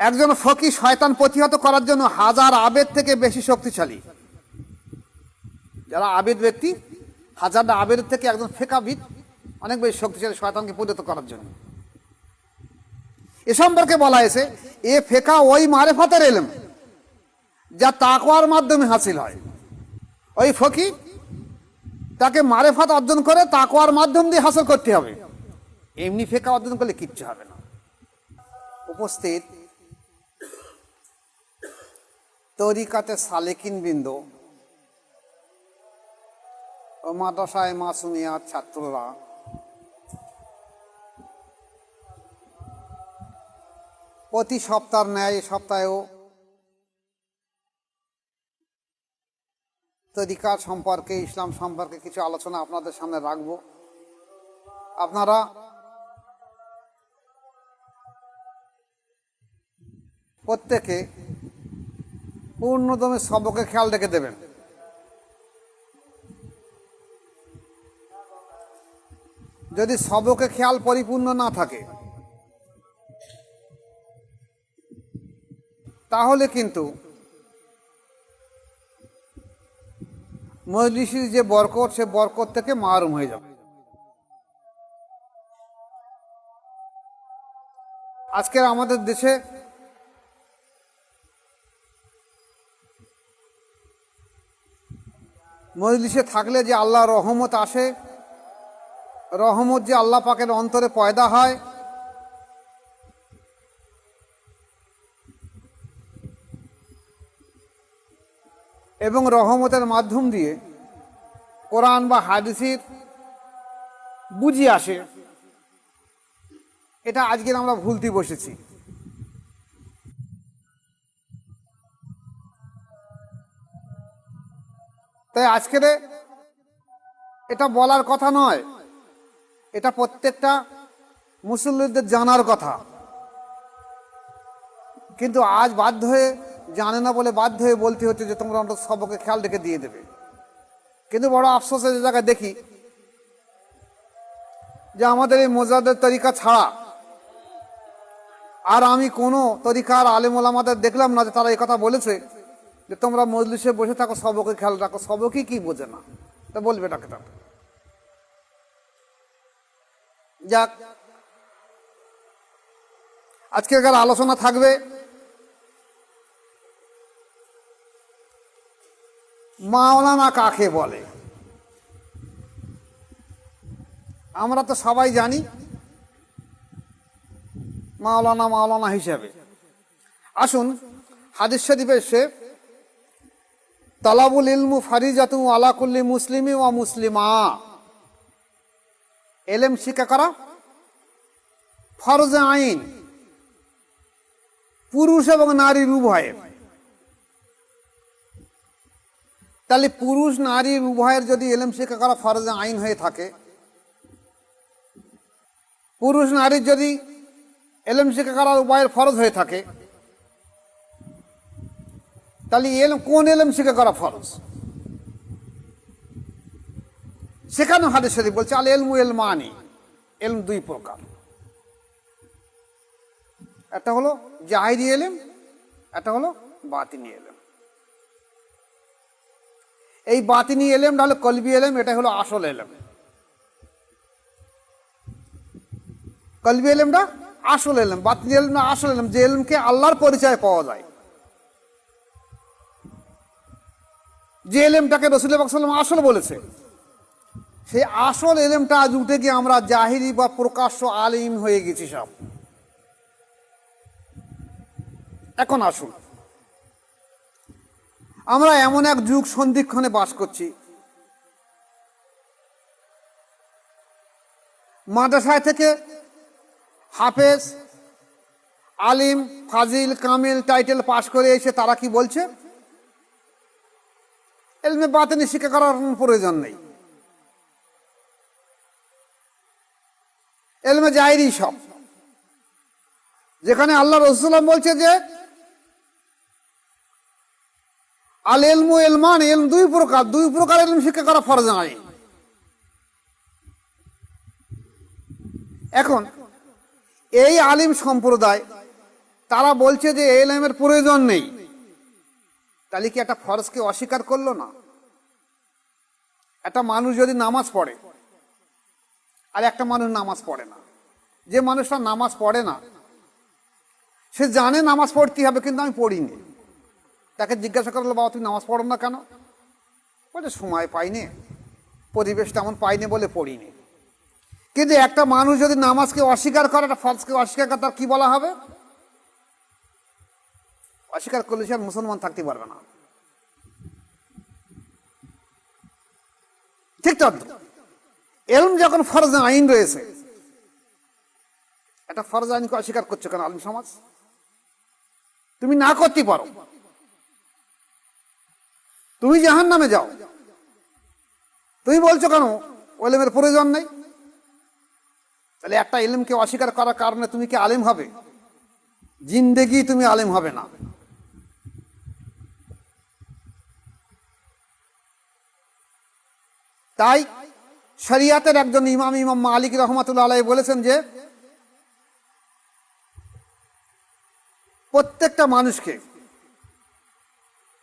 একজন ফকি শয়তান প্রতিহত করার জন্য হাজার আবেদ থেকে বেশি শক্তিশালী। যারা আবেদ ব্যক্তি, হাজারটা আবেদ থেকে একজন ফেকাবিদ, অনেক বেশি শক্তিশালী শয়তানকে প্রতিহত করার জন্য। এ সম্পর্কে বলা হয়েছে, এ ফেকা ওই মারেফাতের এলেম যা তাকওয়ার মাধ্যমে হাসিল হয়। ওই ফকি তাকে মারেফাত অর্জন করে তাকওয়ার মাধ্যম দিয়ে হাসিল করতে হবে। এমনি ফেকা অর্জন করলে কিচ্ছু হবে না। উপস্থিত তরিকাতে সালেকিন বৃন্দ। ও মাসুমিয়ার ছাত্ররা। প্রতি সপ্তাহের ন্যায় সপ্তাহেও তরিকা সম্পর্কে, ইসলাম সম্পর্কে কিছু আলোচনা আপনাদের সামনে রাখব। আপনারা প্রত্যেকে পূর্ণদমে সবকে খেয়াল রেখে দেবেন। যদি সবকে খেয়াল পরিপূর্ণ না থাকে, তাহলে কিন্তু মজলিসির যে বরকত, সে বরকত থেকে মারুম হয়ে যাবে। আজকের আমাদের দেশে মজলিসে থাকলে যে আল্লাহ রহমত আসে, রহমত যে আল্লাহ পাকের অন্তরে পয়দা হয়, এবং রহমতের মাধ্যম দিয়ে কোরআন বা হাদিসির বুঝি আসে, এটা আজকের আমরা ভুলতে বসেছি। তাই আজকের এটা বলার কথা নয়। এটা প্রত্যেকটা মুসল্লিদের জানার কথা। কিন্তু আজ বাধ্য হয়ে জানে না বলে বাধ্য হয়ে বলতে হচ্ছে যে তোমরা অন্তত সবকে খেয়াল রেখে দিয়ে দেবে। কিন্তু বড় আফসোসের জায়গায় দেখি যে আমাদের এই মোজাদের তরিকা ছাড়া আর আমি কোনো তরিকার আলেম ওলামাদের দেখলাম না যে তারা এই কথা বলেছে। যে তোমরা মজলিসে বসে থাকো, সবকে খেয়াল রাখো, সবকে কি বোঝে না? তা বলবে তাকে তাকে যাক। আজকের আলোচনা থাকবে মাওলানা কাকে বলে? আমরা তো সবাই জানি মাওলানা মাওলানা হিসেবে। আসুন, হাদিস শরীফে সে তালাবুল ইলমু ফারিজাতু আলাকুল্লি মুসলিমি ও মুসলিমা। এলেম শিক্ষা করা। ফরজ আইন। পুরুষ এবং নারীর উভয়ের। তাহলে পুরুষ নারীর উভয়ের যদি এলেম শিক্ষা করা ফরজ আইন হয়ে থাকে, পুরুষ নারীর যদি এলেম শিক্ষা করা উভয়ের ফরজ হয়ে থাকে তাহলে এলম, কোন এলেম শিক্ষা করা ফরজ? সেখানে হাদিস শরীফ বলছে, আল এলমু এলমানি, এলম দুই প্রকার। একটা হলো জাহিরি এলেম, একটা হলো বাতিনি এলেম। এই বাতিনি এলেমটা হলো কলবি এলেম এটা হলো আসল এলেম। কলবি এলেমটা আসল এলেম, বাতিনি এলেমটা আসল এলেম, যে এলমকে আল্লাহর পরিচয় পাওয়া যায়। যে এলেমটাকে রসুল সাল্লাম আসল বলেছে, সেই আসল এলেমটা আজ উঠে গিয়ে আমরা জাহিরি বা প্রকাশ্য আলিম হয়ে গেছি সব। এখন আসুন। আমরা এমন এক যুগ সন্ধিক্ষণে বাস করছি। মাদ্রাসায় থেকে হাফেজ, আলিম, ফাজিল, কামিল, টাইটেল পাশ করে এসে তারা কি বলছে? এলমে বাতেনি শিক্ষা করার প্রয়োজন নেই। এলমে জাহিরি সব। যেখানে আল্লাহ রসুল্লাম বলছে যে, আল এলমু এলমান, এলম দুই প্রকার দুই প্রকার এলম শিক্ষা করা ফরজ নাই এখন, এই আলিম সম্প্রদায়, তারা বলছে যে এলএমের প্রয়োজন নেই। তাহলে কি একটা ফরজকে অস্বীকার করল না? একটা মানুষ যদি নামাজ পড়ে, আর একটা মানুষ নামাজ পড়ে না। যে মানুষটা নামাজ পড়ে না, সে জানে নামাজ পড়তে হবে, কিন্তু আমি পড়িনি। তাকে জিজ্ঞাসা করল, বাবা, তুমি নামাজ পড়ো না কেন? বলে সময় পাইনি, পরিবেশ তেমন পাইনি বলে পড়িনি। কিন্তু একটা মানুষ যদি নামাজকে অস্বীকার করে, একটা ফরজকে অস্বীকার করে, তার কি বলা হবে? অস্বীকার করলে সে আর মুসলমান থাকতে পারবে না। ঠিক তো? এলম যখন ফরজ আইন রয়েছে একটা ফরজ আইনকে অস্বীকার করছ কেন আলম সমাজ? তুমি না করতে পারো। তুমি জাহান নামে যাও। তুমি বলছো কেন এলেমের প্রয়োজন নেই? তাহলে একটা এলেমকে অস্বীকার করার কারণে তুমি কি আলেম হবে? জিন্দেগি তুমি আলেম হবে না। তাই শরিয়াতের একজন ইমাম ইমাম মালিক রহমতুল্লাহ আলাই বলেছেন যে, প্রত্যেকটা মানুষকে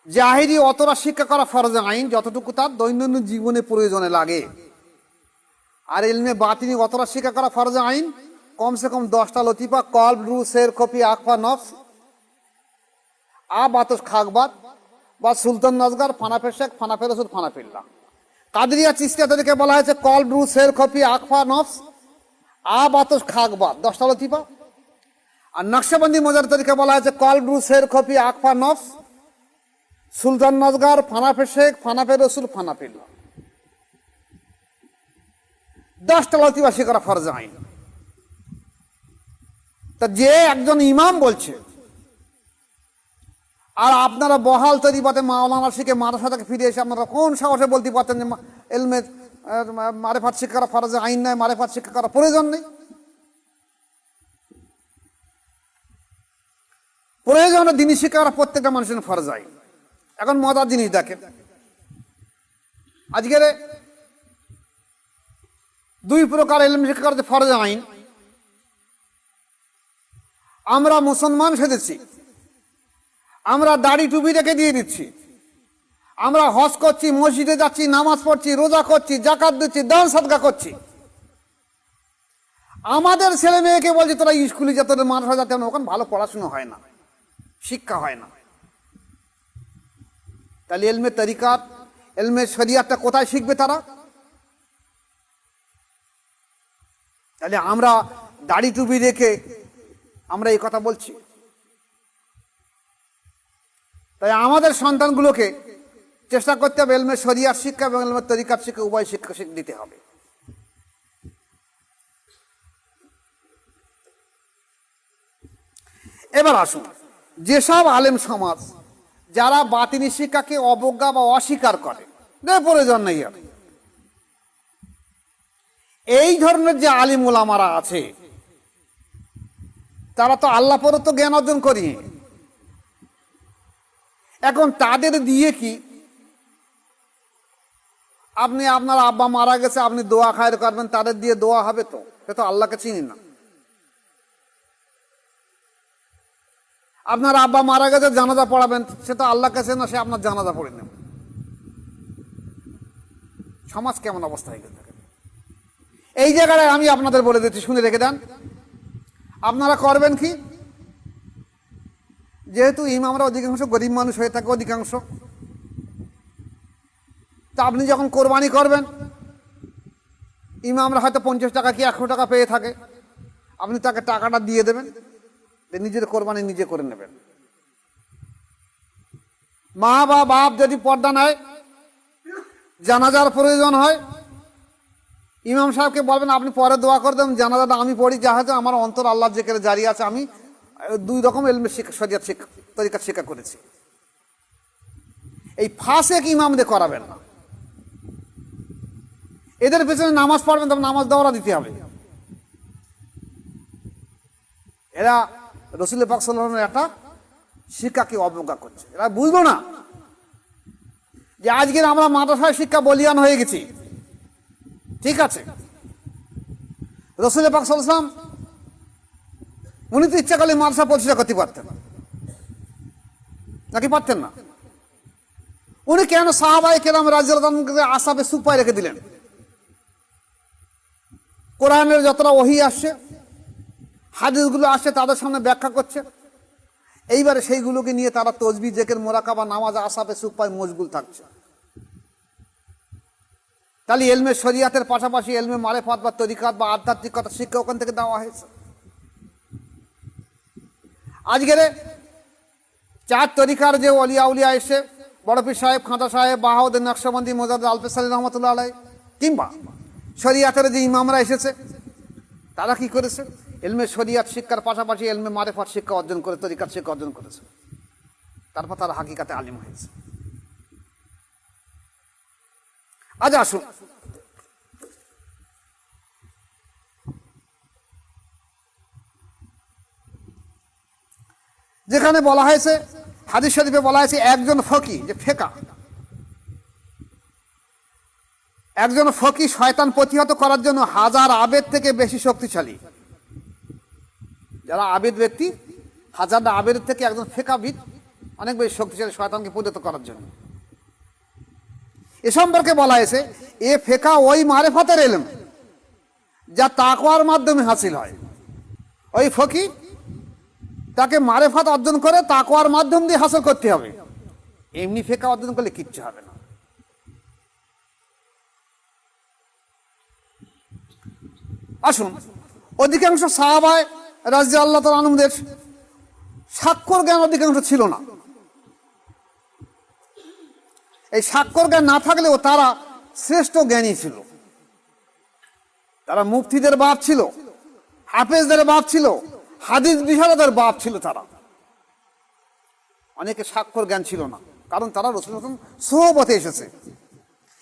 জাহিরি অতটা শিক্ষা করা ফরজ আইন যতটুকু তার দৈনন্দিন জীবনে প্রয়োজনে লাগে। আর এলমে বাতিনি অতটা শিক্ষা করা ফরজ আইন, কমসে কম দশটা লতিফা কল রু শের কপি আকফা নফস আ বাতস খাকবাদ বা সুলতান নজগার, ফানা ফানাফের শেখ ফানাফের ফানা ফানাফিল্লা কাদরিয়া চিস্তিয়া তাদেরকে বলা হয়েছে, কল ব্রু শের কপি আকফা, নফস আ বাতস খাকবাদ দশটা লতিফা আর নকশাবন্দি মজার তরিকে বলা হয়েছে, কল ব্রু শের কপি আকফা, নফস, সুলতান নজগার ফানাফে শেখ ফানাফে রসুল ফানাফিল্লা দশটা লতিফা শিকারা ফরজ আইন তা যে একজন ইমাম বলছে আর আপনারা বহাল তরিপাতে মাওলানা শিখে মাদ্রাসা থেকে ফিরে এসে আপনারা কোন সাহসে বলতে পারতেন যে মা- এলমের আহ, মারেফাত শিক্ষা করা ফরজে আইন নয় মারেফাত শিক্ষা করা প্রয়োজন নেই? প্রয়োজন দিনই শিক্ষা করা প্রত্যেকটা মানুষের ফরজ আইন এখন মজার জিনিস দেখেন। আজকের দুই প্রকার এলম শিক্ষা করা যে ফরজ আইন আমরা মুসলমান সেজেছি। আমরা দাড়ি টুপি রেখে দিয়ে দিচ্ছি। আমরা হজ করছি, মসজিদে যাচ্ছি, নামাজ পড়ছি, রোজা করছি, জাকাত দিচ্ছি, দান সদকা করছি। আমাদের ছেলে মেয়েকে বলছি, তোরা স্কুলে যা, তোদের মানুষ যাতে ওখানে ভালো পড়াশুনো হয় না, শিক্ষা হয় না। তাহলে এলমে তরিকাত এলমে শরিয়াতটা কোথায় শিখবে তারা? তাহলে আমরা দাড়ি টুপি রেখে আমরা এই কথা বলছি। তাই আমাদের সন্তানগুলোকে চেষ্টা করতে হবে এলমে শরিয়ার শিক্ষা এবং এলমের তরিকার শিক্ষা, উভয় শিক্ষা দিতে হবে। এবার আসুন, যেসব আলেম সমাজ, যারা বাতিনি শিক্ষাকে অবজ্ঞা বা অস্বীকার করে প্রয়োজন নেই আর। এই ধরনের যে আলিম ওলামারা আছে, তারা তো আল্লাহ প্রদত্ত জ্ঞান অর্জন করি এখন তাদের দিয়ে কি? আপনি আপনার আব্বা মারা গেছে, আপনি দোয়া খায়ের করবেন তাদের দিয়ে দোয়া হবে তো? সে তো আল্লাহকে চিনি না। আপনার আব্বা মারা গেছে, জানাজা পড়াবেন, সে তো আল্লাহকে চেনে না, সে আপনার জানাজা পড়ে নেবে। সমাজ কেমন অবস্থা হয়ে গেছে? এই জায়গায় আমি আপনাদের বলে দিচ্ছি, শুনে রেখে দেন। আপনারা করবেন কি? যেহেতু ইমামরা অধিকাংশ গরিব মানুষ হয়ে থাকে অধিকাংশ। তা আপনি যখন কোরবানি করবেন, ইমামরা হয়তো পঞ্চাশ টাকা কি একশো টাকা পেয়ে থাকে। আপনি তাকে টাকাটা দিয়ে দেবেন নিজের কোরবানি নিজে করে নেবেন। মা বা বাপ যদি পর্দা নেয়, জানাজার প্রয়োজন হয়, ইমাম সাহেবকে বলবেন, আপনি পরে দোয়া করে দেবেন, জানাজাটা আমি পড়ি যা হয়তো আমার অন্তর আল্লাহ জেকের জারি আছে, আমি দুই রকম এলমের শিক্ষা, শরিয়াত শিক্ষা, তরিকার শিক্ষা করেছি। এই ফাঁসেক ইমামদের করাবেন না। এদের পেছনে নামাজ পড়বেন, তবে নামাজ দেওয়ারা দিতে হবে। এরা রসুল পাক একটা শিক্ষাকে অবজ্ঞা করছে। এরা বুঝব না যে আজকের আমরা মাদ্রাসায় শিক্ষা বলিয়ান হয়ে গেছি। ঠিক আছে। রসুল পাক সাল্লাম উনি তো ইচ্ছা করলে মাদ্রাসা প্রতিষ্ঠা করতে পারতেন। নাকি পারতেন না? উনি কেন সাহাবাই কেরাম রাজ্যকে আসাবে সুপায় রেখে দিলেন? কোরআনের যতটা ওহি আসছে, হাদিসগুলো আসছে, তাদের সামনে ব্যাখ্যা করছে। এইবারে সেইগুলোকে নিয়ে তারা তসবি, জেকের, মোরাকাবা, নামাজ আসাবে সুপায় মজগুল থাকছে। তাহলে এলমে শরিয়াতের পাশাপাশি এলমে মারেফাত বা তরিকাত বা আধ্যাত্মিকতা শিক্ষা ওখান থেকে দেওয়া হয়েছে। আজকের চার তরিকার যে অলিয়া উলিয়া এসে বড়পীর সাহেব খাঁদা সাহেব, বাহাউদ্দিন, নকশবন্দি মোজাদ আলফেস আলী রহমতুল্লাহ আলাই কিংবা শরিয়াতের যে ইমামরা এসেছে, তারা কি করেছে? এলমে শরিয়াত শিক্ষার পাশাপাশি এলমে মারেফাত শিক্ষা অর্জন করে তরিকার শিক্ষা অর্জন করেছে। তারপর তারা হাকিকাতে আলিম হয়েছে। আজ আসুন। যেখানে বলা হয়েছে, হাদিস শরীফে বলা হয়েছে, একজন ফকি, যে ফেকা। একজন ফকি শয়তান প্রতিহত করার জন্য হাজার আবেদ থেকে বেশি শক্তিশালী। যারা আবেদ ব্যক্তি হাজার আবেদ থেকে একজন ফেকাবিদ, অনেক বেশি শক্তিশালী শয়তানকে প্রতিহত করার জন্য। এ সম্পর্কে বলা হয়েছে, এ ফেকা ওই মারেফাতের এলেম, যা তাকওয়ার মাধ্যমে হাসিল হয়। ওই ফকি তাকে মারেফাত অর্জন করে তাকওয়ার মাধ্যম দিয়ে হাসিল করতে হবে। এমনি ফেকা অর্জন করলে কিচ্ছু হবে না। আসুন, অধিকাংশ সাহাবায় রাজ্যে আল্লাহ তাল আনন্দের স্বাক্ষর জ্ঞান অধিকাংশ ছিল না। এই স্বাক্ষর জ্ঞান না থাকলেও তারা শ্রেষ্ঠ জ্ঞানী ছিল। তারা মুফতিদের বাপ ছিল, হাফেজদের বাপ ছিল হাদিস বিশারদের বাপ ছিল তারা। অনেকে স্বাক্ষর জ্ঞান ছিল না, কারণ তারা রসুল রসুল সোহবতে এসেছে।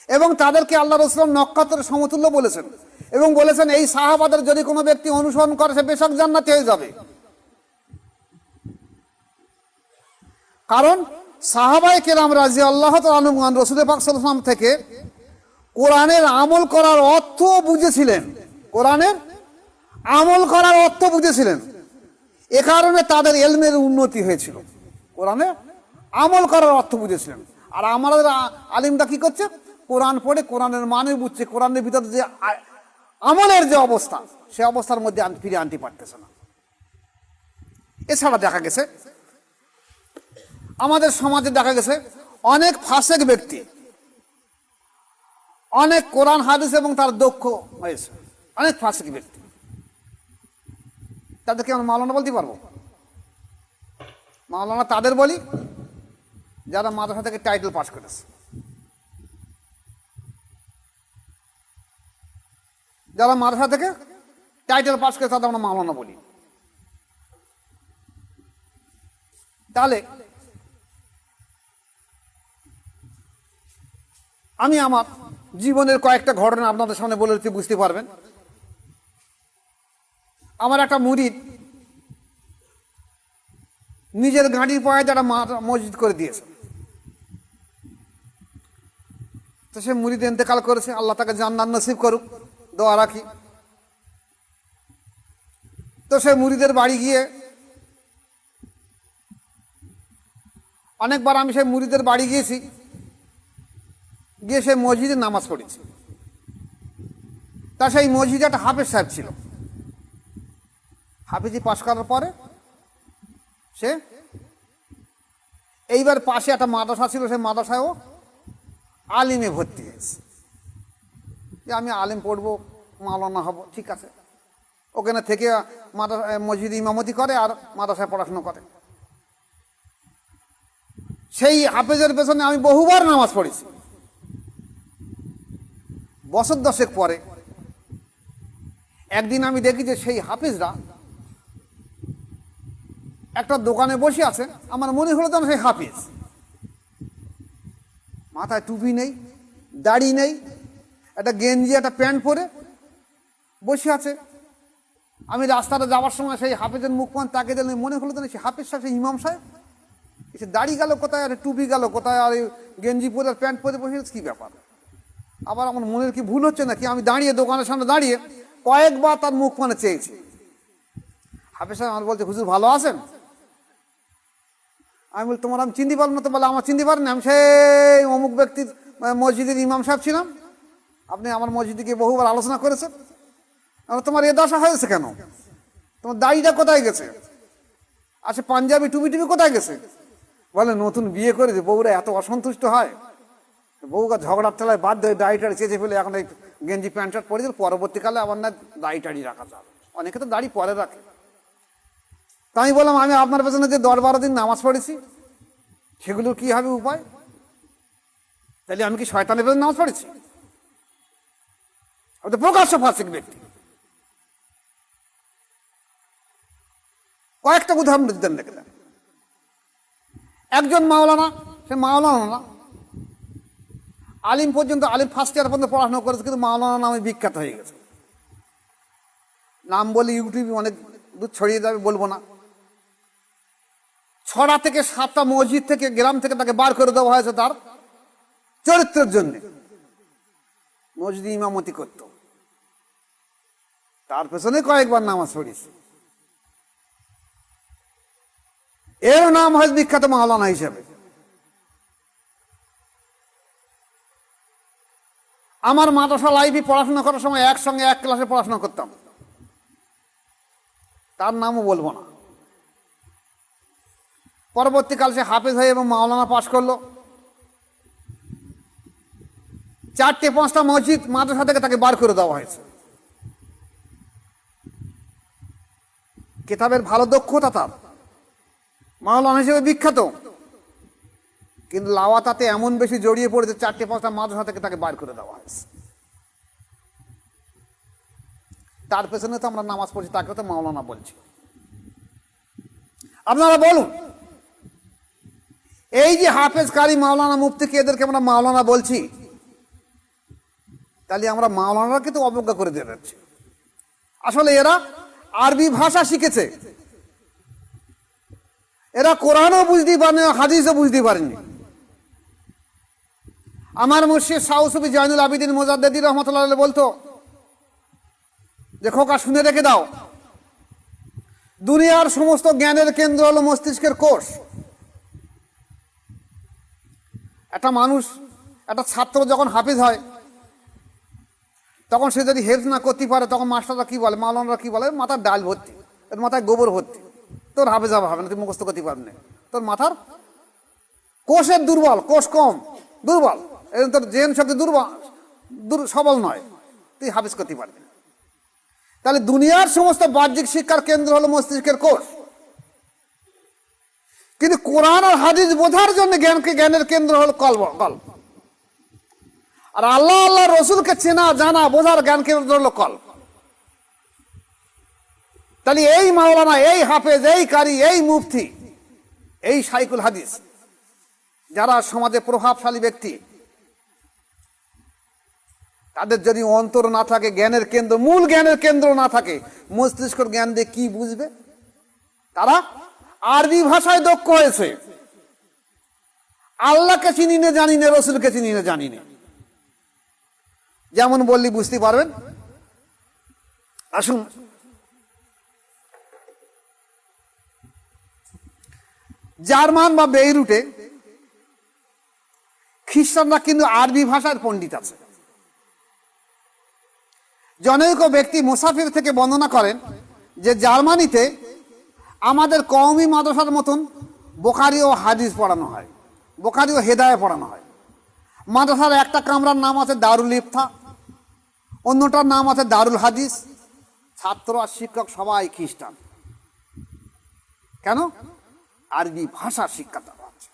এবং তাদেরকে আল্লাহ রসুলাম নক্ষত্রের সমতুল্য বলেছেন। এবং বলেছেন, এই সাহাবাদের যদি কোনো ব্যক্তি অনুসরণ করে, সে বেশক জান্নাতি হয়ে যাবে। কারণ সাহাবাই কেরাম রাজি আল্লাহ আনুমান রসুল পাক সাল্লাম থেকে কোরআনের আমল করার অর্থ বুঝেছিলেন। কোরআনের আমল করার অর্থ বুঝেছিলেন। এ কারণে তাদের এলমের উন্নতি হয়েছিল। কোরআনে আমল করার অর্থ বুঝেছিলেন। আর আমাদের আলিমটা কি করছে? কোরআন পড়ে, কোরআনের মানে বুঝছে। কোরআনের ভিতরে যে আমলের যে অবস্থা, সে অবস্থার মধ্যে ফিরে আনতে পারতেছে না। এছাড়া দেখা গেছে, আমাদের সমাজে দেখা গেছে, অনেক ফাঁসেক ব্যক্তি, অনেক কোরআন, হাদিস এবং তার দক্ষ হয়েছে। অনেক ফাসেক ব্যক্তি। তাদেরকে আমরা মাওলানা বলতে পারব? মাওলানা তাদের বলি, যারা মাদ্রাসা থেকে টাইটেল পাস করেছে। যারা মাদ্রাসা থেকে টাইটেল পাস করে তাদের আমরা মাওলানা বলি। তাহলে, আমি আমার জীবনের কয়েকটা ঘটনা আপনাদের সামনে বলে বুঝতে পারবেন। আমার একটা মুরিদ নিজের গাড়ির পায়ে মা- মসজিদ করে দিয়েছে। তো সে মুরিদ এতেকাল করেছে, আল্লাহ তাকে জান্নাত নসিব করুক, দোয়া রাখি। তো সে মুরিদের বাড়ি গিয়ে অনেকবার আমি সেই মুরিদের বাড়ি গিয়েছি, গিয়ে সেই মসজিদে নামাজ পড়েছি। তা সেই মসজিদে একটা হাফেজ সাহেব ছিল। হাফিজি পাশ করার পরে সে এইবার পাশে একটা মাদ্রাসা ছিল, সেই মাদ্রাসায়ও আলিমে ভর্তি হয়েছে। যে আমি আলিম পড়ব, মাওলানা হব, ঠিক আছে। ওখানে থেকে মাদ্রাসা মসজিদ ইমামতি করে আর মাদ্রাসায় পড়াশুনো করে। সেই হাফেজের পেছনে আমি বহুবার নামাজ পড়েছি। বছর দশেক পরে একদিন আমি দেখি যে সেই হাফিজরা একটা দোকানে বসে আছে, আমার মনে হলো যেন সেই হাফিজ। মাথায় টুপি নেই, দাড়ি নেই, একটা গেঞ্জি, একটা প্যান্ট পরে বসে আছে। আমি রাস্তাটা যাওয়ার সময় সেই হাফিজের মুখ পান তাকে দিলাম মনে হলো যেন সেই হাফিজ সাহেব সেই ইমাম সাহেব। সে দাড়ি গেল কোথায়, আর টুপি গেল কোথায়, আর গেঞ্জি পরে আর প্যান্ট পরে বসে কি ব্যাপার? আবার আমার মনের কি ভুল হচ্ছে নাকি? আমি দাঁড়িয়ে দোকানের সামনে দাঁড়িয়ে কয়েকবার তার মুখ মানে চেয়েছি। হাফেজ সাহেব আমার বলছে, হুজুর ভালো আছেন? আমি বলি, তোমার আমি চিনতে পারব না। তো বলে, আমার চিনতে পারেন। আমি সেই অমুক ব্যক্তির মসজিদের ইমাম সাহেব ছিলাম। আপনি আমার মসজিদে গিয়ে বহুবার আলোচনা করেছেন। তোমার এ দশা হয়েছে কেন? তোমার দাড়িটা কোথায় গেছে? আচ্ছা পাঞ্জাবি টুপি টুপি কোথায় গেছে? বলে, নতুন বিয়ে করেছে। বউরা এত অসন্তুষ্ট হয়। বউকা ঝগড়ার ঠেলায় বাধ্য হয়ে দাড়ি টাড়ি চেঁচে ফেলে এখন এই গেঞ্জি প্যান্ট শার্ট পরে দিল পরবর্তীকালে আবার না, দাড়ি টাড়ি রাখা যাবে। অনেকে তো দাড়ি পরে রাখে। তা আমি বললাম, আমি আপনার পেছনে যে দশ বারো দিন নামাজ পড়েছি, সেগুলোর কি হবে উপায়? তাহলে আমি কি শয়তানের পেছনে নামাজ পড়েছি? আমি তো প্রকাশ্য ফাসিক ব্যক্তি। কয়েকটা উদাহরণ দিতেন দেখলেন একজন মাওলানা, সে মাওলানা না। আলিম পর্যন্ত, আলিম ফার্স্ট ইয়ার পর্যন্ত পড়াশোনা করেছে, কিন্তু মাওলানা নামে বিখ্যাত হয়ে গেছে। নাম বলে ইউটিউবে অনেক দূর ছড়িয়ে যাবে, বলব না। ছড়া থেকে সাতটা মসজিদ থেকে গ্রাম থেকে তাকে বার করে দেওয়া হয়েছে তার চরিত্রের জন্য। মসজিদ ইমামতি করত। তার পেছনে কয়েকবার নামাজ পড়িয়েছে এর নাম হয় বিখ্যাত মাওলানা হিসেবে। আমার মাদ্রাসা লাইফে পড়াশোনা করার সময় একসঙ্গে এক ক্লাসে পড়াশোনা করতাম। তার নামও বলব না। পরবর্তীকাল সে হাফেজ হয়ে এবং মাওলানা পাশ করল। চারটে পাঁচটা মসজিদ মাদ্রাসা থেকে তাকে বার করে দেওয়া হয়েছে। কেতাবের ভালো দক্ষতা তার। মাওলানা হিসেবে বিখ্যাত। কিন্তু লাওয়া তাতে এমন বেশি জড়িয়ে পড়েছে চারটে পাঁচটা মাদ্রাসা থেকে তাকে বার করে দেওয়া হয়েছে। তার পেছনে তো আমরা নামাজ পড়ছি, তাকে তো মাওলানা বলছি। আপনারা বলুন এই যে হাফেজ কারি মাওলানা মুফতিকে এদেরকে আমরা মাওলানা বলছি, তাহলে আমরা মাওলানাকে তো অবজ্ঞা করে দিয়ে যাচ্ছি। আসলে এরা আরবি ভাষা শিখেছে। এরা কোরআনও বুঝতেই পারেনি, হাদিসও বুঝতেই পারেনি। আমার মুর্শিদ সাউসবি জয়নুল আবিদিন মোজাদ্দি রহমতুল্লাহ বলতো, যে খোকা শুনে রেখে দাও, দুনিয়ার সমস্ত জ্ঞানের কেন্দ্র হলো মস্তিষ্কের কোষ। একটা মানুষ, একটা ছাত্র যখন হাফিজ হয়, তখন সে যদি হেল্প না করতে পারে, তখন মাস্টাররা কি বলে, মাওলানারা কি বলে, মাথার ডাল ভর্তি এর মাথায় গোবর ভর্তি, তোর হাফেজ হবে হবে না, তুই মুখস্থ করতে পারবি না। তোর মাথার কোষের দুর্বল, কোষ কম, দুর্বল। এই তোর জেন শক্তি দুর্বল, দুর সবল নয়, তুই হাফিজ করতে পারবি না। তাহলে দুনিয়ার সমস্ত বাহ্যিক শিক্ষার কেন্দ্র হলো মস্তিষ্কের কোষ। কিন্তু কোরআন আর হাদিস বোঝার জন্য জ্ঞানকে জ্ঞানের কেন্দ্র হলো কল্প কল্প আর আল্লাহ আল্লাহ রসুলকে চেনা, জানা, বোঝার জ্ঞান কেন্দ্র হলো কল্প তাহলে এই মাওলানা, এই হাফেজ, এই কারি, এই মুফতি, এই সাইকুল হাদিস, যারা সমাজে প্রভাবশালী ব্যক্তি, তাদের যদি অন্তর না থাকে, জ্ঞানের কেন্দ্র, মূল জ্ঞানের কেন্দ্র না থাকে, মস্তিষ্কর জ্ঞান দিয়ে কি বুঝবে? তারা আরবি ভাষায় দক্ষ হয়েছে। আল্লাহকে চিনি না, জানি না, রসুলকে চিনি না, জানি না। যেমন বললি, বুঝতে পারবেন? আসুন। জার্মান বা বেইরুটে খ্রিস্টানরা কিন্তু আরবি ভাষার পণ্ডিত আছে। জনৈক ব্যক্তি মুসাফির থেকে বর্ণনা করেন যে জার্মানিতে আমাদের কওমি মাদ্রাসার মতন বোখারি ও হাদিস পড়ানো হয় বোখারি ও হেদায় পড়ানো হয়। মাদ্রাসার একটা কামরার নাম আছে দারুল ইফতা, অন্যটার নাম আছে দারুল হাদিস। ছাত্র আর শিক্ষক সবাই খ্রিস্টান। কেন? আরবি ভাষা শিক্ষা দেওয়া আছে।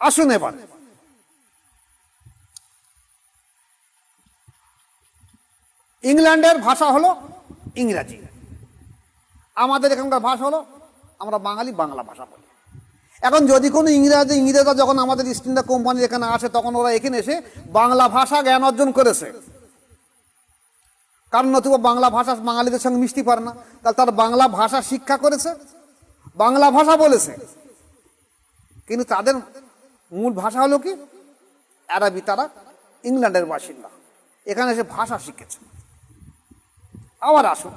আসুন এবার। ইংল্যান্ডের ভাষা হলো ইংরাজি। আমাদের এখানকার ভাষা হলো আমরা বাঙালি বাংলা ভাষা বলি। এখন যদি কোনো ইংরাজি ইংরেজরা যখন আমাদের ইস্ট ইন্ডিয়া কোম্পানি এখানে আসে, তখন ওরা এখানে এসে বাংলা ভাষা জ্ঞান অর্জন করেছে। কারণ নতুবা বাংলা ভাষা বাঙালিদের সঙ্গে মিশতে পারে না। তাহলে তার বাংলা ভাষা শিক্ষা করেছে, বাংলা ভাষা বলেছে। কিন্তু তাদের মূল ভাষা হলো কি? আরবি, তারা ইংল্যান্ডের বাসিন্দা। এখানে এসে ভাষা শিখেছে। আবার আসুন।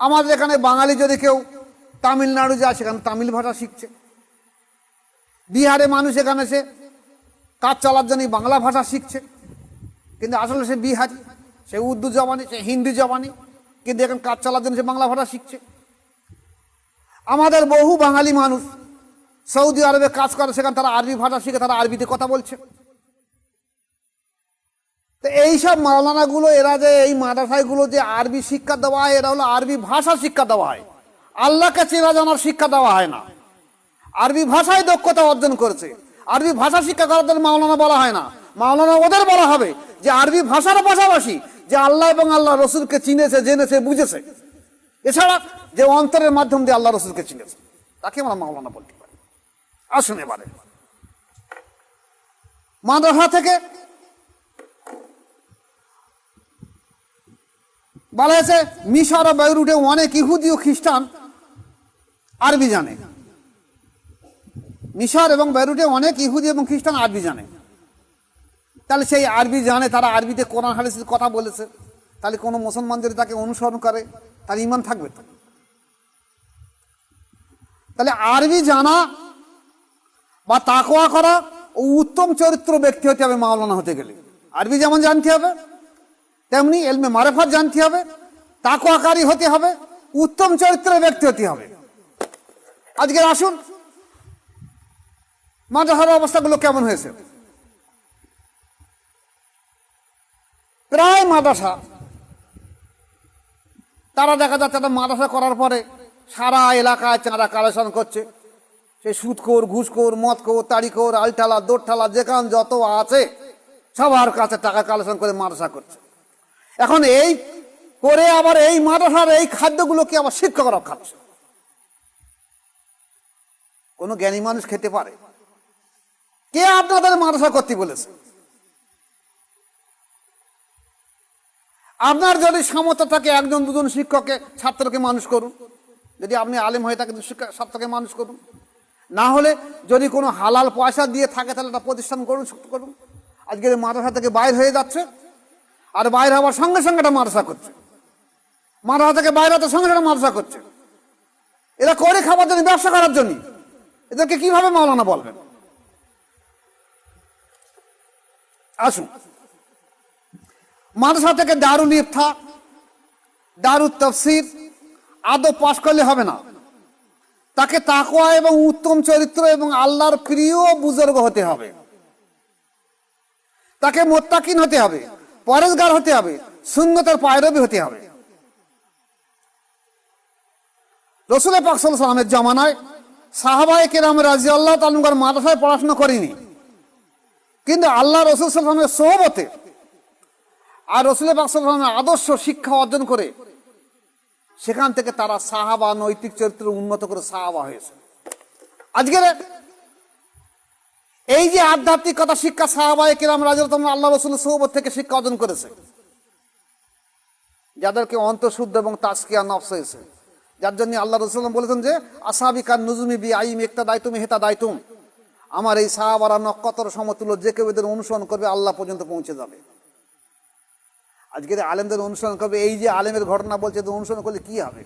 আমাদের এখানে বাঙালি যদি কেউ তামিলনাড়ু যায়, সেখানে তামিল ভাষা শিখছে। বিহারে মানুষ এখানে সে কাজ চালার জন্য বাংলা ভাষা শিখছে। কিন্তু আসলে সে বিহারি, সে উর্দু জবানি, সে হিন্দি জবানি, কিন্তু এখন কাজ চালার জন্য সে বাংলা ভাষা শিখছে। আমাদের বহু বাঙালি মানুষ সৌদি আরবে কাজ করে, সেখানে তারা আরবি ভাষা শিখে, তারা আরবিতে কথা বলছে। তো এইসব মাওলানাগুলো, এরা যে এই মাদ্রাসাগুলো যে আরবি শিক্ষা দেওয়া হয়, এরা হলো আরবি ভাষা শিক্ষা দেওয়া হয়। আল্লাহকে চেনা জানার শিক্ষা দেওয়া হয় না। আরবি ভাষায় দক্ষতা অর্জন করেছে। আরবি ভাষা শিক্ষা জন্য মাওলানা বলা হয় না। মাওলানা ওদের বলা হবে যে আরবি ভাষার পাশাপাশি যে আল্লাহ এবং আল্লাহ রসুলকে চিনেছে, জেনেছে, বুঝেছে। এছাড়া যে অন্তরের মাধ্যম দিয়ে আল্লাহ রসুলকে চিনেছে। তাকে আমরা মাওলানা বলতে পারি। আসুন এবারে। মাদ্রাসা থেকে বলা হয়েছে, মিশর ও বেরুটে অনেক ইহুদি ও খ্রিস্টান আরবি জানে। মিশর এবং বেরুটে অনেক ইহুদি এবং খ্রিস্টান আরবি জানে। তাহলে সেই আরবি জানে, তারা আরবিতে কোরআন, হাদিসের কথা বলেছে। তাহলে কোনো মুসলমান যদি তাকে অনুসরণ করে, তার ইমান থাকবে তাহলে আরবি জানা বা তাকোয়া করা ও উত্তম চরিত্র ব্যক্তি হতে হবে মাওলানা হতে গেলে। আরবি যেমন জানতে হবে তেমনি এলমে মারেফাত জানতে হবে তাকোয়াকারী হতে হবে, উত্তম চরিত্রের ব্যক্তি হতে হবে। আজকের আসুন মাদ্রাসার অবস্থাগুলো কেমন হয়েছে? প্রায় মাদ্রাসা তারা দেখা যাচ্ছে একটা মাদ্রাসা করার পরে সারা এলাকায় চাঁদা কালেকশন করছে। সে সুদখোর, ঘুষখোর, মদখোর, তাড়িখোর, আলঠালা, দোরঠালা, যেখান যত আছে, সবার কাছে টাকা কালেকশন করে মাদ্রাসা করছে। এখন এই করে আবার এই মাদ্রাসার এই খাদ্যগুলোকে আবার শিক্ষকরা খাচ্ছে কোনো জ্ঞানী মানুষ খেতে পারে। কে আপনাদের মাদ্রাসা করতে বলেছে? আপনার যদি সামর্থ্য থাকে একজন, দুজন শিক্ষককে, ছাত্রকে মানুষ করুন। যদি আপনি আলেম হয়ে থাকেন ছাত্রকে মানুষ করুন। না হলে যদি কোনো হালাল পয়সা দিয়ে থাকে, তাহলে একটা প্রতিষ্ঠান করুন করুন। আজকের মাদ্রাসা থেকে বাইর হয়ে যাচ্ছে আর বাইরে হওয়ার সঙ্গে সঙ্গে এটা মাদ্রাসা করছে। মাদ্রাসা থেকে বাইরে হতে সঙ্গে সঙ্গে মাদ্রাসা করছে। এরা করে খাবার জন্য, ব্যবসা করার জন্য। এদেরকে কীভাবে মাওলানা বলবেন? আসুন। মাদ্রাসা থেকে দারুল ইফতা, দারুল তফসির আদৌ পাশ করলে হবে না। তাকে তাকওয়া এবং উত্তম চরিত্র এবং আল্লাহর প্রিয় বুজুর্গ হতে হবে। তাকে মোত্তাকিন হতে হবে। পরেশগার হতে হবে, সুন্নতের পায়রবি হতে হবে। রসুল পাকসাল সালামের জমানায় সাহাবাই কেরাম রাজি আল্লাহ তালুকার মাদ্রাসায় পড়াশোনা করিনি। কিন্তু আল্লাহ রসুল সাল্লামের সোহবতে আর রসুল পাকসালের আদর্শ শিক্ষা অর্জন করে সেখান থেকে তারা সাহাবা নৈতিক চরিত্র উন্নত করে সাহাবা হয়েছে। আজকের এই যে আধ্যাত্মিকতা শিক্ষা সাহাবাই কিরাম রাজা আল্লাহ রসুল সোহবত থেকে শিক্ষা অর্জন করেছে। যাদেরকে অন্তঃশুদ্ধ এবং তাস্কিয়া নফস হয়েছে। যার জন্য আল্লাহ রসুল বলেছেন যে আসাবিকার নজুমি বি আইম একটা দায়তুম হেতা দায়তুম আমার এই সাহাবারা নক্ষত্র সমতুল্য, যে কেউ এদের অনুসরণ করবে, আল্লাহ পর্যন্ত পৌঁছে যাবে। আজকের আলেমদের অনুসরণ করবে, এই যে আলেমের ঘটনা বলছে, এদের অনুসরণ করলে কি হবে?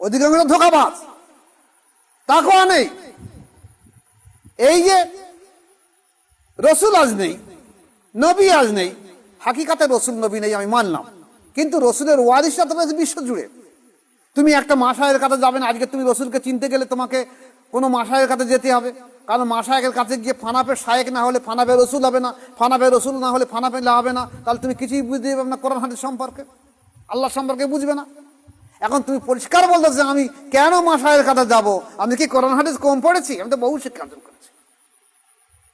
অধিকাংশ ধোকাবাজ। তাকেও নেই। এই যে রসুল আজ নেই, নবী আজ নেই, হাকিকাতে রসুল নবী নেই, আমি মানলাম। কিন্তু রসুলের ওয়ারিসটা তো রয়েছে বিশ্ব জুড়ে। তুমি একটা মাসায়ের কাছে যাবে না, আজকে তুমি রসুলকে চিনতে গেলে তোমাকে কোনো মাসায়ের কাছে যেতে হবে। কারণ মাসায়ের কাছে গিয়ে ফানাপের শায়েক না হলে ফানাপে রসুল হবে না ফানাপে রসুল না হলে ফানাপে হবে না। তাহলে তুমি কিছুই বুঝতে পারবে না কোরআন হাদিস সম্পর্কে। আল্লাহ সম্পর্কে বুঝবে না। এখন তুমি পরিষ্কার বলতেছে আমি কেন মাসায়ের কাছে যাব? আমি কি কোরআন হাদিস কম পড়েছি? আমি তো বহু শিক্ষা অর্জন করেছি।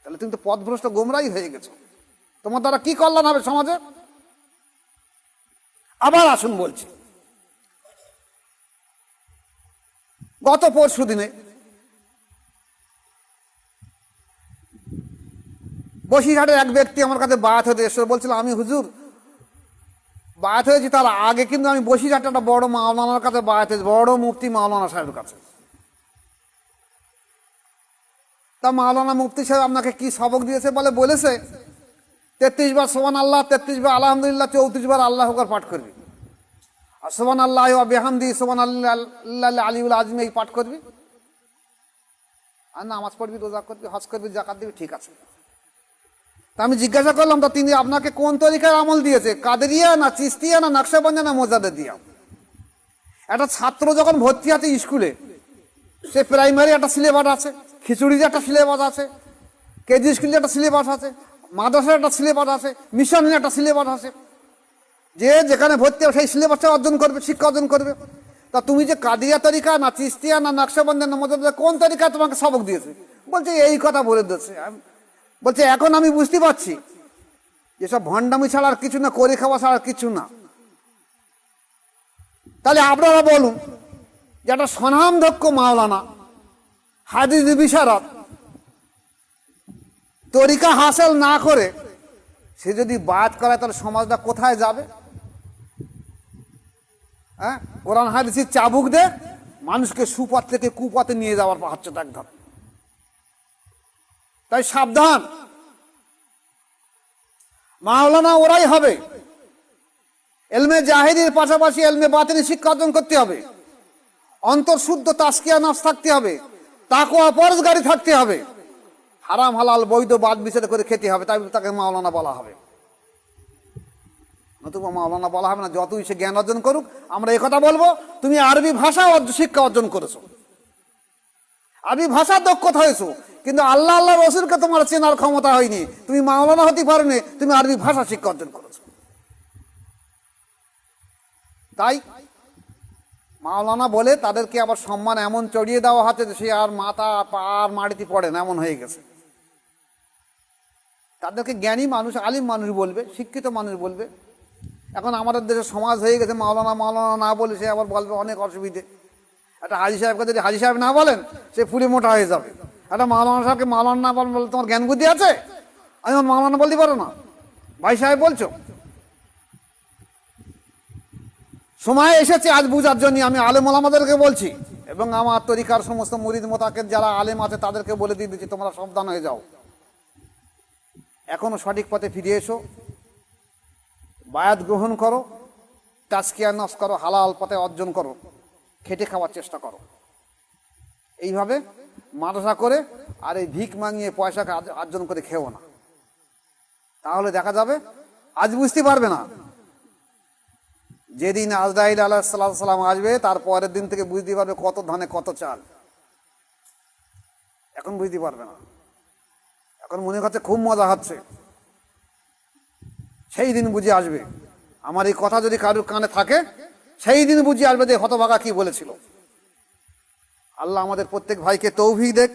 তাহলে তুমি তো পথভ্রষ্ট গোমরাই হয়ে গেছো। তোমার দ্বারা কি কল্যাণ হবে সমাজে? আবার আসুন বলছি। গত পরশু দিনে বসিরহাটের এক ব্যক্তি আমার কাছে বায়াত হতে এসে বলছিল, আমি হুজুর, বায়াত হয়েছি তার আগে কিন্তু আমি বসিরহাটে একটা বড় মাওলানার কাছে বায়াত হয়েছি, বড় মুফতি মাওলানা সাহেবের কাছে। তা মাওলানা মুফতি সাহেব আপনাকে কি সবক দিয়েছে বলে বলেছে? তেত্রিশ বার সোমান আল্লাহ তেত্রিশ বার আলহামদুলিল্লাহ, চৌত্রিশ বার আল্লাহ হকার পাঠ করবি। আর সোমান আল্লাহ বেহামদি সোমান আল্লাহ আলিউল আজমি এই পাঠ করবি? আর নামাজ পড়বি, রোজা করবি, হজ করবি জাকাত দিবি, ঠিক আছে। তা আমি জিজ্ঞাসা করলাম, তা তিনি আপনাকে কোন তরিকার আমল দিয়েছে? কাদেরিয়া না চিস্তিয়া না নকশাবন্দা না মোজাদে দিয়া একটা ছাত্র যখন ভর্তি আছে স্কুলে, সে প্রাইমারি একটা সিলেবাস আছে। খিচুড়ির একটা সিলেবাস আছে, কেজি স্কুলের একটা সিলেবাস আছে, মাদ্রাসার একটা সিলেবাস আছে, মিশনের একটা সিলেবাস আছে। যে যেখানে ভর্তি হবে সেই সিলেবাসটা অর্জন করবে, শিক্ষা অর্জন করবে। তা তুমি যে কাদিয়া তরিকা না চিস্তিয়া না নকশাবন্দের না মোজাদে কোন তরিকা তোমাকে সবক দিয়েছে? বলছে, এই কথা বলে দিচ্ছে। বলছে, এখন আমি বুঝতে পারছি। যেসব ভণ্ডামি ছাড়া আর কিছু না, করে খাওয়া ছাড়া কিছু না। তাহলে আপনারা বলুন, যে একটা স্বনামধক্ষ মাওলানা হাদিস বিশারদ তরিকা হাসিল না করে, সে যদি বাদ করে তাহলে সমাজটা কোথায় যাবে? হ্যাঁ? কোরআন হাদিসের চাবুক দে, মানুষকে সুপথ থেকে কুপথে নিয়ে যাওয়ার হচ্ছে একদম তাই সাবধান। মাওলানা ওরাই হবে। এলমে জাহিরের পাশাপাশি এলমে বাতিনি শিক্ষা অর্জন করতে হবে। অন্তর্শুদ্ধ তাস্কিয়া নাফস থাকতে হবে। তাকে অপরজগারি থাকতে হবে। হারাম, হালাল, বৈধ, বাদ বিচার করে খেতে হবে, তাই তাকে মাওলানা বলা হবে। নতুবা মাওলানা বলা হবে না, যতই সে জ্ঞান অর্জন করুক, আমরা কথা বলব, তুমি আরবি ভাষা শিক্ষা অর্জন করেছ। আরবি ভাষার দক্ষতা হয়েছো, কিন্তু আল্লাহ আল্লাহ রসুলকে তোমার চেনার ক্ষমতা হয়নি। তুমি মাওলানা হতে পারোনি, তুমি আরবি ভাষা শিক্ষা অর্জন করেছ। তাই মাওলানা বলে তাদেরকে আবার সম্মান এমন চড়িয়ে দেওয়া হচ্ছে যে সে আর মাথা পা আর মাটিতে পড়ে না, এমন হয়ে গেছে। তাদেরকে জ্ঞানী মানুষ, আলিম মানুষ বলবে, শিক্ষিত মানুষ বলবে। এখন আমাদের দেশে সমাজ হয়ে গেছে, মাওলানা মাওলানা না বলে সে আবার বলবে অনেক অসুবিধে। একটা হাজি সাহেবকে যদি হাজি সাহেব না বলেন, সে ফুলে মোটা হয়ে যাবে। একটা মাওলানা সাহেবকে মাওলানা না বলেন বলে তোমার জ্ঞান বুদ্ধি আছে? আমি আমার মাওলানা বলতে পারো না। ভাই সাহেব বলছো? সময় এসেছে, আজ বুঝার জন্য আমি আলেম ওলামাদেরকে বলছি। এবং আমার তরিকার সমস্ত মুরিদ মোতাকের যারা আলেম আছে, তাদেরকে বলে দিয়ে দিচ্ছি, তোমরা সাবধান হয়ে যাও। এখনও সঠিক পথে ফিরে এসো। বায়াত গ্রহণ করো তাস্কিয়া নস করো, হালাল পথে অর্জন করো, খেটে খাওয়ার চেষ্টা করো। এইভাবে মাদ্রাসা করে আর এই ভিক মাঙিয়ে পয়সাকে অর্জন করে খেও না। তাহলে দেখা যাবে, আজ বুঝতে পারবে না যেদিন আজরাইল আলাহ সাল্লাম আসবে, তার পরের দিন থেকে বুঝতে পারবে কত ধানে কত চাল। এখন বুঝতে পারবে না। এখন মনে হচ্ছে খুব মজা হচ্ছে। সেই দিন বুঝে আসবে। আমার এই কথা যদি কারুর কানে থাকে, সেই দিন বুঝে আসবে যে হতভাগা কি বলেছিল। আল্লাহ আমাদের প্রত্যেক ভাইকে তৌফিক দেখ।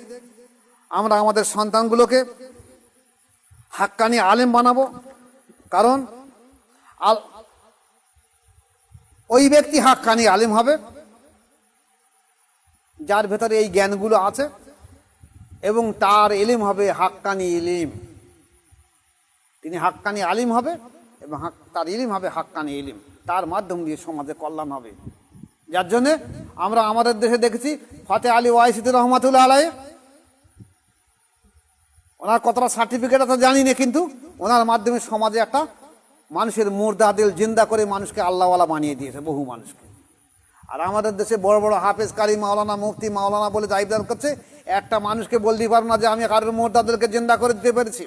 আমরা আমাদের সন্তানগুলোকে হাক্কানি আলেম বানাবো। কারণ ওই ব্যক্তি হাক্কানি আলিম হবে। যার ভেতরে এই জ্ঞানগুলো আছে এবং তার এলিম হবে হাক্কানি ইলিম। তিনি হাক্কানি আলিম হবে এবং তার ইলিম হবে হাক্কানি ইলিম। তার মাধ্যম দিয়ে সমাজে কল্যাণ হবে। যার জন্যে আমরা আমাদের দেশে দেখেছি ফতে আলী ওয়াইসিদুর রহমাতুল্লাহ আলাই ওনার কতটা সার্টিফিকেট আছে জানি না, কিন্তু ওনার মাধ্যমে সমাজে একটা মানুষের মুর্দা দিল, জিন্দা করে মানুষকে আল্লাহওয়ালা বানিয়ে দিয়েছে, বহু মানুষকে। আর আমাদের দেশে বড় বড় হাফেজ কারি মাওলানা, মুফতি মাওলানা বলে দায়িত্ব করছে, একটা মানুষকে বলতে পারব না যে আমি কারোর মুর্দাদেরকে জিন্দা করে দিতে পেরেছি।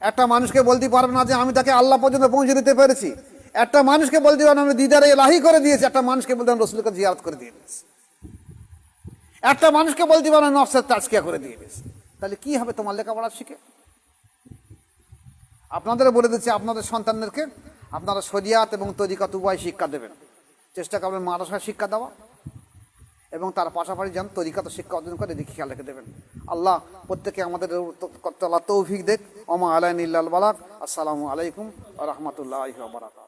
একটা মানুষকে বলতে পারব না যে আমি তাকে আল্লাহ পর্যন্ত পৌঁছে দিতে পেরেছি। একটা মানুষকে বলতে পারব আমি দিদারে লাহি করে দিয়েছি। একটা মানুষকে বলতে রসুলকে জিয়ারত করে দিয়ে দিয়েছি। একটা মানুষকে বলতে পারব না নফসের তাজকিয়া করে দিয়ে দিয়েছি। তাহলে কি হবে তোমার লেখাপড়া শিখে? আপনাদের বলে দিচ্ছে, আপনাদের সন্তানদেরকে আপনারা শরিয়াত এবং তরিকাত উভয় শিক্ষা দেবেন। চেষ্টা করবেন মাদ্রাসায় শিক্ষা দেওয়া এবং তার পাশাপাশি যেন তরিকাত শিক্ষা অর্জন করে এদিকে খেয়াল রেখে দেবেন। আল্লাহ প্রত্যেকে আমাদের তৌফিক দেখ। অমা আলাইন ইল্লাল বালাক আসসালামু আলাইকুম রহমতুল্লাহ বারাকাত